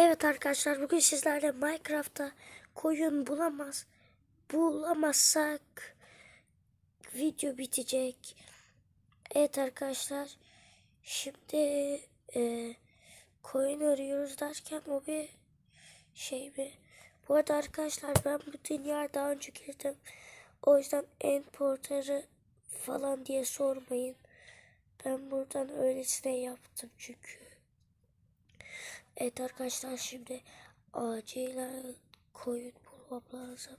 Evet arkadaşlar bugün sizlerle Minecraft'ta koyun bulamaz bulamazsak video bitecek. Evet arkadaşlar şimdi e, koyun arıyoruz derken o bir şey mi? Bu arada arkadaşlar ben bu dünyaya daha önce girdim. O yüzden en portarı falan diye sormayın. Ben buradan öylesine yaptım çünkü. Evet arkadaşlar şimdi acilen koyun bulmam lazım.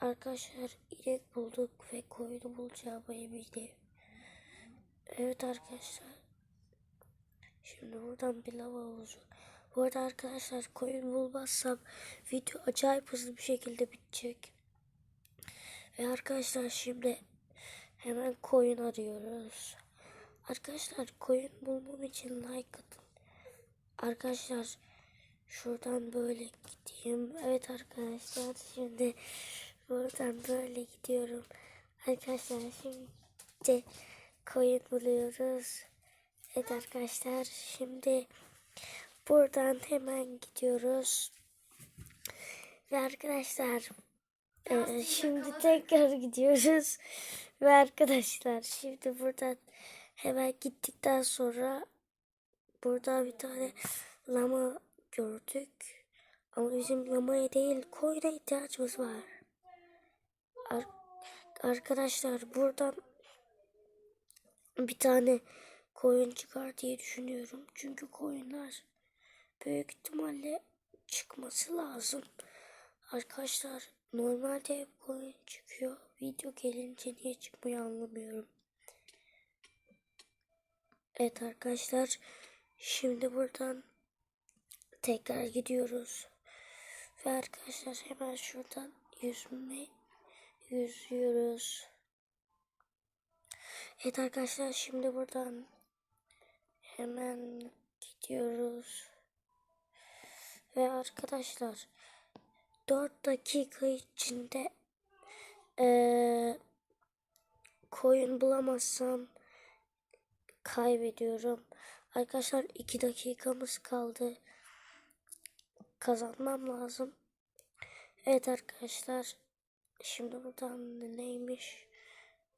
Arkadaşlar inek bulduk ve koyunu bulacağıma eminim. Evet arkadaşlar. Şimdi buradan bir lava havuzu. Bu arada arkadaşlar koyun bulmazsam video acayip hızlı bir şekilde bitecek. Ve arkadaşlar şimdi hemen koyun arıyoruz. Arkadaşlar koyun bulmam için like atın. Arkadaşlar şuradan böyle gideyim. Evet arkadaşlar şimdi buradan böyle gidiyorum. Arkadaşlar şimdi koyun buluyoruz. Evet arkadaşlar şimdi buradan hemen gidiyoruz. Ve arkadaşlar e, şimdi tekrar gidiyoruz. Ve arkadaşlar şimdi buradan hemen gittikten sonra Burada bir tane lama gördük. Ama bizim lamaya değil koyuna ihtiyacımız var. Ar- arkadaşlar buradan bir tane koyun çıkar diye düşünüyorum. Çünkü koyunlar büyük ihtimalle çıkması lazım. Arkadaşlar normalde hep koyun çıkıyor. Video gelince niye çıkmıyor anlamıyorum. Evet arkadaşlar. Şimdi buradan tekrar gidiyoruz. Ve arkadaşlar hemen şuradan yüzme yüzüyoruz. Evet arkadaşlar şimdi buradan hemen gidiyoruz. Ve arkadaşlar 4 dakika içinde eee, koyun bulamazsam kaybediyorum. Arkadaşlar 2 dakikamız kaldı. Kazanmam lazım. Evet arkadaşlar. Şimdi buradan neymiş?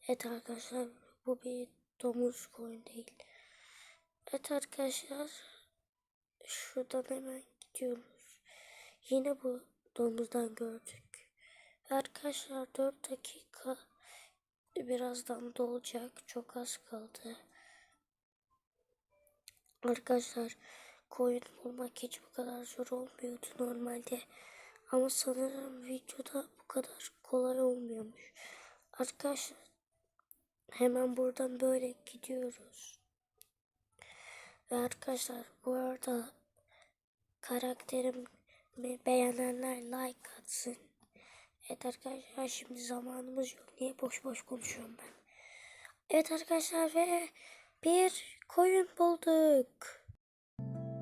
Evet arkadaşlar bu bir domuz koyun değil. Evet arkadaşlar. Şuradan hemen gidiyoruz. Yine bu domuzdan gördük. Arkadaşlar 4 dakika birazdan dolacak. Çok az kaldı. Arkadaşlar koyun bulmak hiç bu kadar zor olmuyordu normalde. Ama sanırım videoda bu kadar kolay olmuyormuş. Arkadaşlar hemen buradan böyle gidiyoruz. Ve arkadaşlar bu arada karakterimi beğenenler like atsın. Evet arkadaşlar şimdi zamanımız yok. Niye boş boş konuşuyorum ben. Evet arkadaşlar ve bir koyun bulduk.